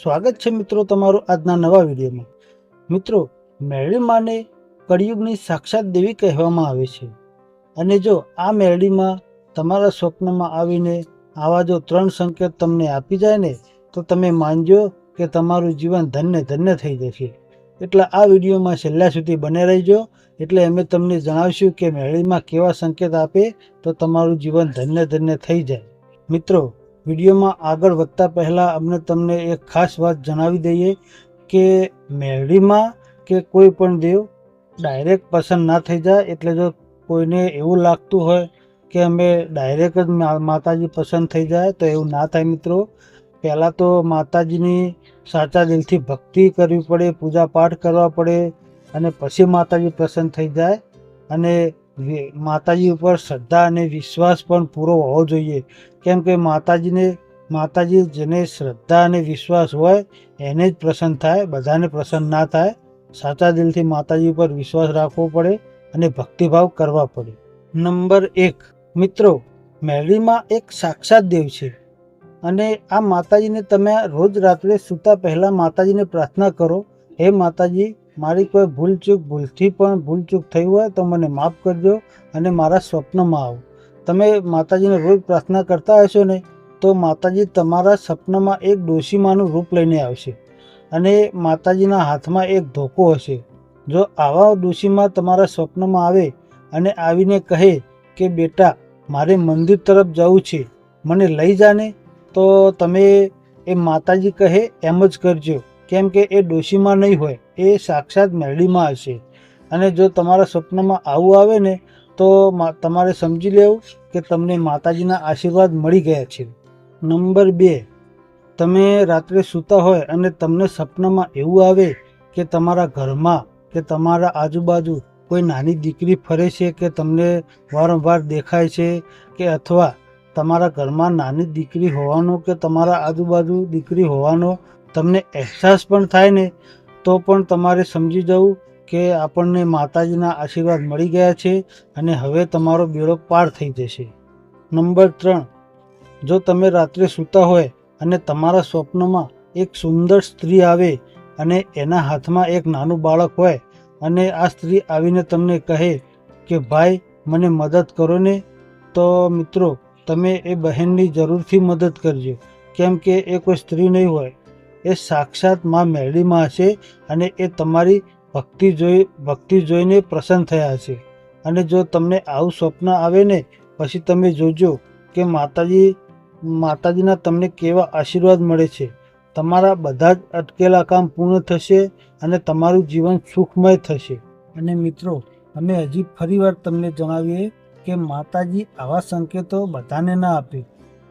સ્વાગત છે મિત્રો તમારું આજના નવા વિડીયોમાં. મિત્રો મેરડી માને કળિયુગની સાક્ષાત દેવી કહેવામાં આવે છે. અને જો આ મેરડીમાં તમારા સ્વપ્નમાં આવીને આવા જો ત્રણ સંકેત તમને આપી જાય ને, તો તમે માનજો કે તમારું જીવન ધન્ય ધન્ય થઈ જશે. એટલે આ વિડીયોમાં છેલ્લા સુધી બને રહેજો. એટલે અમે તમને જણાવીશું કે મેળીમાં કેવા સંકેત આપે તો તમારું જીવન ધન્ય ધન્ય થઈ જાય. મિત્રો વિડીયોમાં આગળ વધતા પહેલાં અમને તમને એક ખાસ વાત જણાવી દઈએ કે મેરડીમાં કે કોઈ પણ દેવ ડાયરેક્ટ પસંદ ના થઈ જાય એટલે જો કોઈને એવું લાગતું હોય કે અમે ડાયરેક્ટ જ માતાજી પસંદ થઈ જાય તો એવું ના થાય મિત્રો. પહેલાં તો માતાજીની સાચા દિલથી ભક્તિ કરવી પડે પૂજા પાઠ કરવા પડે અને પછી માતાજી પ્રસન્ન થઈ જાય અને માતાજી ઉપર શ્રદ્ધા અને વિશ્વાસ પણ પૂરો હોવો જોઈએ. કેમ કે માતાજીને માતાજી જેને શ્રદ્ધા અને વિશ્વાસ હોય, એને જ પ્રસન્ન થાય, બધાને પ્રસન્ન ના થાય. સાચા દિલથી માતાજી ઉપર વિશ્વાસ રાખવો પડે અને ભક્તિભાવ કરવા પડે. નંબર એક. મિત્રો, મેરડીમાં એક સાક્ષાત દેવ છે. અને આ માતાજીને તમે રોજ રાત્રે સૂતા પહેલાં માતાજીને પ્રાર્થના કરો, હે માતાજી મારી કોઈ ભૂલચૂક ભૂલથી પણ ભૂલચૂક થઈ હોય તો મને માફ કરજો અને મારા સ્વપ્નમાં આવો. તમે માતાજીને રોજ પ્રાર્થના કરતા હશો ને, તો માતાજી તમારા સપનામાં એક ડોશીમાનું રૂપ લઈને આવશે અને માતાજીના હાથમાં એક ધોકો હશે. જો આવા ડોશીમાં તમારા સ્વપ્નમાં આવે અને આવીને કહે કે, બેટા, મારે મંદિર તરફ જવું છે, મને લઈ જાને તો તમે એ માતાજી કહે, એમ જ કરજો. કેમ કે એ ડોશીમાં નહીં હોય. એ સાક્ષાત મેરડીમાં હશે. અને જો તમારા સ્વપ્નમાં આવું આવે ને, તો તમારે સમજી લેવું કે તમને માતાજીના આશીર્વાદ મળી ગયા છે. નંબર બે, તમે રાત્રે સૂતા હોય અને તમને સપનામાં એવું આવે કે તમારા ઘરમાં, કે તમારા આજુબાજુ કોઈ નાની દીકરી ફરે છે કે તમને વારંવાર દેખાય છે કે અથવા તમારા ઘરમાં નાની દીકરી હોવાનો કે તમારા આજુબાજુ દીકરી હોવાનો તમને અહેસાસ પણ થાય ને તો પણ તમારે સમજી જવું કે આપણને માતાજીના આશીર્વાદ મળી ગયા છે અને હવે તમારો બેડો પાર થઈ જશે. નંબર ત્રણ. જો તમે રાત્રે સૂતા હોય અને તમારા સ્વપ્નમાં એક સુંદર સ્ત્રી આવે અને એના હાથમાં એક નાનું બાળક હોય અને આ સ્ત્રી આવીને તમને કહે કે, ભાઈ, મને મદદ કરો ને. તો મિત્રો, તમે એ બહેનની જરૂરથી મદદ કરજો. કેમ કે એ કોઈ સ્ત્રી નહીં હોય. એ સાક્ષાતમાં મેરડીમાં હશે અને એ તમારી ભક્તિ જોઈ, ભક્તિ જોઈને પ્રસન્ન થયા હશે. અને જો તમને આવું સ્વપ્ન આવે ને, પછી તમે જોજો કે માતાજી, માતાજીના તમને કેવા આશીર્વાદ મળે છે. તમારા બધા જ અટકેલા કામ પૂર્ણ થશે અને તમારું જીવન સુખમય થશે. અને મિત્રો, અમે હજી ફરીવાર તમને જણાવીએ કે માતાજી આવા સંકેતો બધાને ના આપે.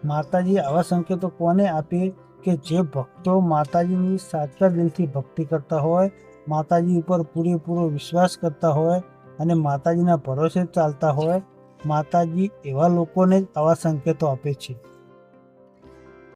માતાજી આવા સંકેતો કોને આપે? કે જે ભક્તો માતાજીની સાચા દિલથી ભક્તિ કરતા હોય, માતાજી ઉપર પૂરેપૂરો વિશ્વાસ કરતા હોય અને માતાજીના ભરોસે ચાલતા હોય, માતાજી એવા લોકોને જ આવા સંકેતો આપે છે.